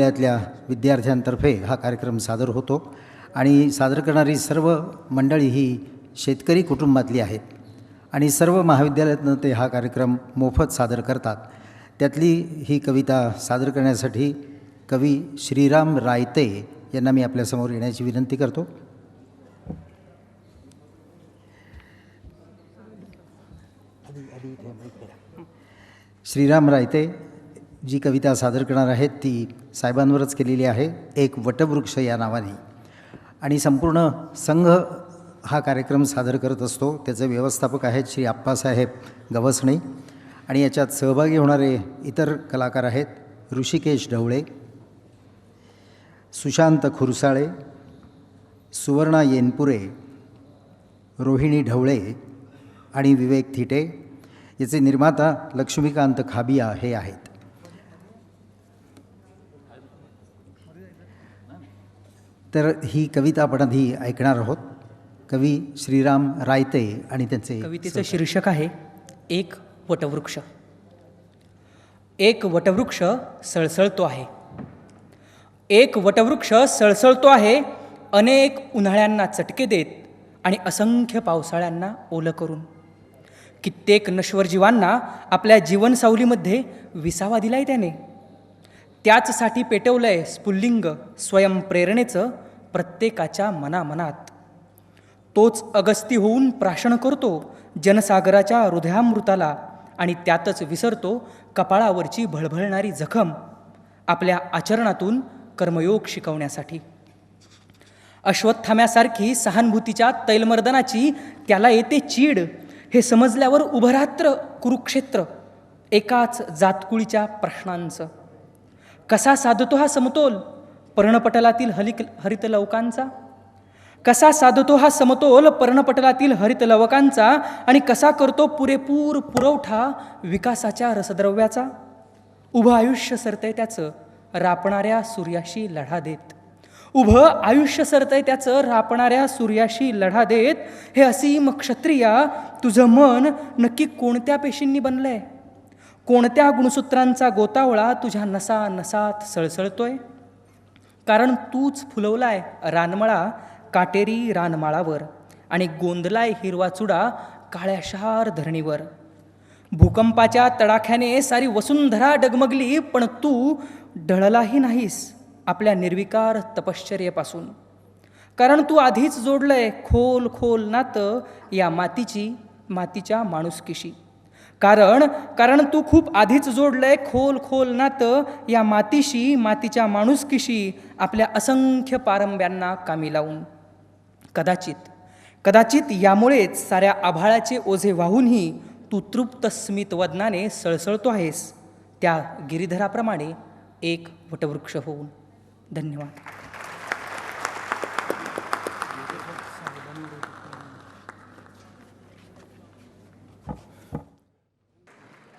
महाविद्यालयातल्या विद्यार्थ्यांतर्फे हा कार्यक्रम सादर होतो आणि सादर करणारी सर्व मंडळी ही शेतकरी कुटुंबातली आहेत. आणि सर्व महाविद्यालयातनं ते हा कार्यक्रम मोफत सादर करतात. त्यातली ही कविता सादर करण्यासाठी कवी श्रीराम रायते यांना मी आपल्यासमोर येण्याची विनंती करतो. श्रीराम रायते जी कविता सादर करणार आहेत ती साहेबांवरच केलेली आहे. एक वटवृक्ष या नावाने. आणि संपूर्ण संघ हा कार्यक्रम सादर करत असतो. त्याचे व्यवस्थापक आहेत श्री आप्पासाहेब गवसणे. आणि याच्यात सहभागी होणारे इतर कलाकार आहेत ऋषिकेश ढवळे सुशांत खुरसाळे सुवर्णा येनपुरे रोहिणी ढवळे आणि विवेक थिटे. याचे निर्माता लक्ष्मीकांत खाबिया हे आहेत. तर ही कविता आपण आधी ऐकणार आहोत. कवी श्रीराम रायते आणि त्यांचे कवितेचं शीर्षक आहे एक वटवृक्ष. एक वटवृक्ष सळसळतो आहे. एक वटवृक्ष सळसळतो आहे अनेक उन्हाळ्यांना चटके देत आणि असंख्य पावसाळ्यांना ओलं करून. कित्येक नश्वर जीवांना आपल्या जीवनसावलीमध्ये विसावा दिलाय त्याने. त्याचसाठी पेटवलंय स्फुल्लिंग स्वयंप्रेरणेचं प्रत्येकाच्या मनामनात. तोच अगस्ती होऊन प्राशन करतो जनसागराच्या हृदयामृताला आणि त्यातच विसरतो कपाळावरची भळभळणारी जखम आपल्या आचरणातून कर्मयोग शिकवण्यासाठी. अश्वत्थाम्यासारखी सहानुभूतीच्या तैलमर्दनाची त्याला येते चीड हे समजल्यावर उभरात्र कुरुक्षेत्र एकाच जातकुळीच्या प्रश्नांचं. कसा साधतो हा समतोल? पर्णपटलातील हलिक हरितलवकांचा? कसा साधतो हा समतोल पर्णपटलातील हरितलवकांचा? आणि कसा करतो पुरेपूर पुरवठा विकासाच्या रसद्रव्याचा? उभं आयुष्य सरतय त्याचं रापणाऱ्या सूर्याशी लढा देत. उभं आयुष्य सरतय त्याचं रापणाऱ्या सूर्याशी लढा देत. हे असीम क्षत्रिया तुझं मन नक्की कोणत्या पेशींनी बनलंय? कोणत्या गुणसूत्रांचा गोतावळा तुझ्या नसा नसात सळसळतोय? कारण तूच फुलवलाय रानमळा काटेरी रानमाळावर आणि गोंदलाय हिरवा चुडा काळ्याशार धरणीवर. भूकंपाच्या तडाख्याने सारी वसुंधरा डगमगली पण तू ढळलाही नाहीस आपल्या निर्विकार तपश्चर्येपासून. कारण तू आधीच जोडलंय खोल खोल नातं या मातीची मातीच्या माणुसकीशी. कारण कारण तू खूप आधीच जोडलंय खोल खोल नातं या मातीशी मातीच्या माणुसकीशी आपल्या असंख्य पारंब्यांना कामी लावून. कदाचित कदाचित यामुळेच साऱ्या आभाळाचे ओझे वाहूनही तू तृप्त स्मितवदनाने सळसळतो आहेस. त्या गिरिधराप्रमाणे एक वटवृक्ष होऊन. धन्यवाद.